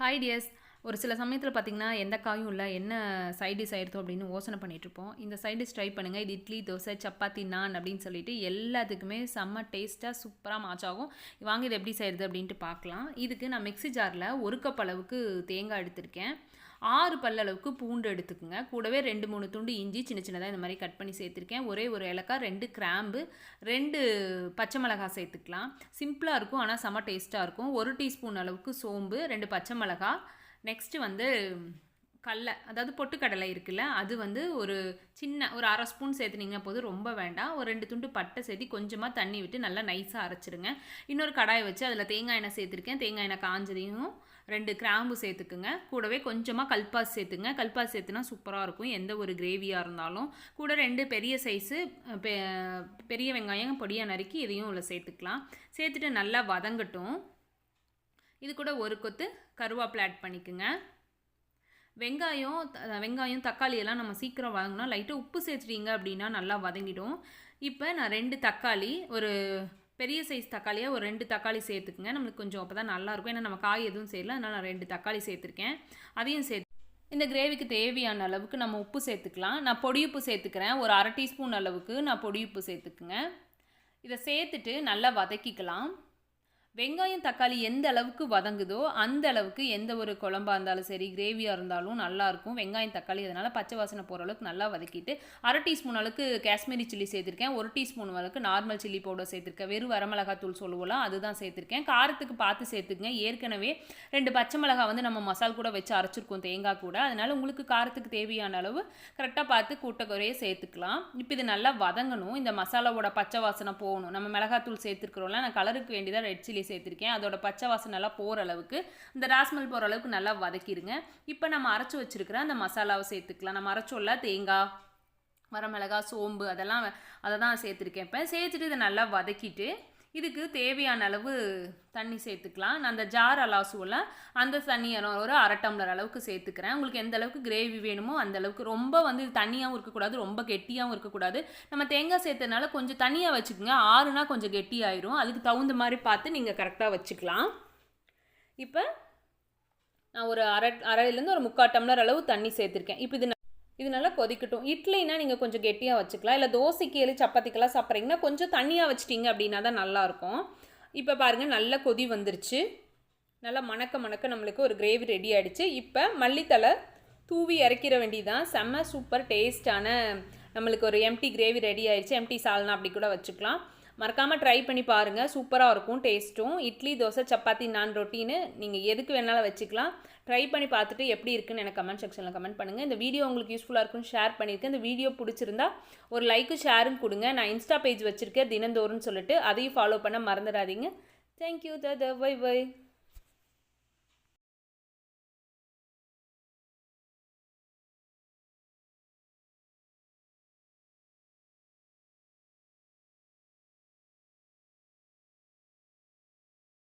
Hi tears ஒரு சில சமயத்தில் பார்த்தீங்கன்னா எந்த காயும் இல்லை என்ன சைட் டிஷ் ஆயிருத்தோம் அப்படின்னு யோசனை பண்ணிகிட்ருப்போம் இந்த சைட் டிஷ் ட்ரை பண்ணுங்கள் இது இட்லி தோசை சப்பாத்தி நான் அப்படின்னு சொல்லிட்டு எல்லாத்துக்குமே செம்ம டேஸ்ட்டாக சூப்பராக மேட்ச் ஆகும். வாங்க இது எப்படி செய்கிறது அப்படின்ட்டு பார்க்கலாம் இதுக்கு நான் மிக்ஸி ஜாரில் ஒரு கப் அளவுக்கு தேங்காய் எடுத்திருக்கேன். ஆறு பல்லளவுக்கு பூண்டு எடுத்துக்கோங்க. கூடவே ரெண்டு மூணு துண்டு இஞ்சி சின்ன சின்னதாக இந்த மாதிரி கட் பண்ணி சேர்த்துருக்கேன். ஒரே ஒரு ஏலக்காய் ரெண்டு கிராம்பு ரெண்டு பச்சை மிளகாய் சேர்த்துக்கலாம். சிம்பிளாக இருக்கும் ஆனால் செம்ம டேஸ்ட்டாக இருக்கும். ஒரு டீஸ்பூன் அளவுக்கு சோம்பு ரெண்டு பச்சை மிளகாய். நெக்ஸ்ட்டு வந்து கடலை அதாவது பொட்டுக்கடலை இருக்குல்ல அது வந்து ஒரு சின்ன ஒரு அரை ஸ்பூன் சேர்த்துனீங்க போது ரொம்ப வேண்டாம். ஒரு ரெண்டு துண்டு பட்டை சேர்த்து கொஞ்சமாக தண்ணி விட்டு நல்லா நைஸாக அரைச்சிடுங்க இன்னொரு கடாயை வச்சு அதில் தேங்காய் எண்ணெய் சேர்த்துருக்கேன். தேங்காய் எண்ணெய் காஞ்சதையும் ரெண்டு கிராம்பு சேர்த்துக்குங்க. கூடவே கொஞ்சமாக கல்பாஸ் சேர்த்துங்க. கல்பாஸ் சேர்த்துனா சூப்பராக இருக்கும். எந்த ஒரு கிரேவியாக இருந்தாலும். கூட ரெண்டு பெரிய சைஸு பெரிய வெங்காயம் பொடியாக நறுக்கி இதையும் உள்ள சேர்த்துக்கலாம். சேர்த்துட்டு நல்லா வதங்கட்டும். இது கூட ஒரு கொத்து கருவேப்பிலை ஆட் பண்ணிக்கோங்க. வெங்காயம் வெங்காயம் தக்காளி எல்லாம் நம்ம சீக்கிரம் வதங்கினா லைட்டாக உப்பு சேர்த்துட்டீங்க அப்படின்னா நல்லா வதங்கிடும். இப்போ நான் ரெண்டு தக்காளி ஒரு பெரிய சைஸ் தக்காளியாக ஒரு ரெண்டு தக்காளி சேர்த்துக்குங்க. நம்மளுக்கு கொஞ்சம் அப்போ தான் நல்லாயிருக்கும் ஏன்னா நம்ம காய் எதுவும் செய்யல அதனால் நான் ரெண்டு தக்காளி சேர்த்துருக்கேன். அதையும் சேர்த்து இந்த கிரேவிக்கு தேவையான அளவுக்கு நம்ம உப்பு சேர்த்துக்கலாம். நான் பொடி உப்பு சேர்த்துக்கிறேன். ஒரு அரை டீஸ்பூன் அளவுக்கு நான் பொடி உப்பு சேர்த்துக்குங்க. இதை சேர்த்துட்டு நல்லா வதக்கிக்கலாம். வெங்காயம் தக்காளி எந்த அளவுக்கு வதங்குதோ அந்த அளவுக்கு எந்த ஒரு குழம்பா இருந்தாலும் சரி கிரேவியாக இருந்தாலும் நல்லாயிருக்கும் வெங்காயம் தக்காளி அதனால் பச்சை வாசனை போகிற அளவுக்கு நல்லா வதக்கிட்டு அரை டீஸ்பூன் அளவுக்கு காஷ்மீரி சில்லி சேர்த்துருக்கேன். ஒரு டீஸ்பூன் அளவுக்கு நார்மல் சில்லி பவுடர் சேர்த்துருக்கேன். வெறும் வரமிளகாத்தூள் சொல்லுவோம்ல அதுதான் சேர்த்துருக்கேன். காரத்துக்கு பார்த்து சேர்த்துக்குங்க. ஏற்கனவே ரெண்டு பச்சை மிளகாய் வந்து நம்ம மசால் கூட வச்சு அரைச்சிருக்கோம் தேங்காய் கூட. அதனால் உங்களுக்கு காரத்துக்கு தேவையான அளவு கரெக்டாக பார்த்து கூட்டக்குறையே சேர்த்துக்கலாம். இப்போ இது நல்லா வதங்கணும். இந்த மசாலாவோட பச்சை வாசனை போகணும். நம்ம மிளகாத்தூள் சேர்த்துருக்குறோம்ல நான் கலருக்கு வேண்டியதாக ரெட் சில்லி சேர்த்துருக்கேன். அதோட பச்சை வாசம் நல்லா போகிற அளவுக்கு இந்த ராஸ்மல் போகிற அளவுக்கு நல்லா வதக்கிடுங்க இப்போ நம்ம அரைச்சி வச்சிருக்கிற அந்த மசாலாவை சேர்த்துக்கலாம். நம்ம அரைச்சோல்ல தேங்காய் வரமிளகா சோம்பு அதெல்லாம் அதை தான் சேர்த்துருக்கேன். இப்போ சேர்த்துட்டு இதை நல்லா வதக்கிட்டு இதுக்கு தேவையான அளவு தண்ணி சேர்த்துக்கலாம். நான் அந்த ஜார் அலாசுவில் அந்த தண்ணியை நான் ஒரு அரை டம்ளர் அளவுக்கு சேர்த்துக்கிறேன். உங்களுக்கு எந்த அளவுக்கு கிரேவி வேணுமோ அந்த அளவுக்கு. ரொம்ப வந்து தண்ணியாகவும் இருக்கக்கூடாது ரொம்ப கெட்டியாகவும் இருக்கக்கூடாது. நம்ம தேங்காய் சேர்த்ததுனால கொஞ்சம் தண்ணியாக வச்சுக்கோங்க. ஆறுனா கொஞ்சம் கெட்டியாயிரும். அதுக்கு தகுந்த மாதிரி பார்த்து நீங்கள் கரெக்டாக வச்சுக்கலாம். இப்போ நான் ஒரு அரை அரையிலேருந்து ஒரு முக்கால் டம்ளர் அளவு தண்ணி சேர்த்துருக்கேன். இப்போ இது இது நல்லா கொதிக்கட்டும். இட்லினா நீங்கள் கொஞ்சம் கெட்டியாக வச்சுக்கலாம். இல்லை தோசைக்கு எலி சப்பாத்திக்கெல்லாம் சாப்பிட்றீங்கன்னா கொஞ்சம் தண்ணியாக வச்சிட்டிங்க அப்படின்னா தான் நல்லாயிருக்கும். இப்போ பாருங்கள் நல்லா கொதி வந்துருச்சு. நல்லா மணக்க மணக்க நம்மளுக்கு ஒரு கிரேவி ரெடி ஆகிடுச்சு இப்போ மல்லித்தலை தூவி இறக்கிற வேண்டியதான் செம்ம சூப்பர் டேஸ்டான நம்மளுக்கு ஒரு எம்டி கிரேவி ரெடி ஆயிடுச்சு. எம்டி சால்னா அப்படி கூட வச்சுக்கலாம். மறக்காமல் ட்ரை பண்ணி பாருங்கள் சூப்பராக இருக்கும் டேஸ்ட்டும் இட்லி தோசை சப்பாத்தி நான் ரொட்டின்னு நீங்கள் எதுக்கு வேணாலும் வச்சுக்கலாம். ட்ரை பண்ணி பார்த்துட்டு எப்படி இருக்குன்னு எனக்கு கமெண்ட் செக்ஷனில் கமெண்ட் பண்ணுங்கள் இந்த வீடியோ உங்களுக்கு யூஸ்ஃபுல்லாக இருக்குன்னு ஷேர் பண்ணியிருக்கேன். இந்த வீடியோ பிடிச்சிருந்தா ஒரு லைக்கும் ஷேரும் கொடுங்க. நான் இன்ஸ்டா பேஜ் வச்சுருக்கேன் தினந்தோறும்னு சொல்லிட்டு அதையும் ஃபாலோ பண்ண மறந்துடாதீங்க. தேங்க்யூ த வை வை.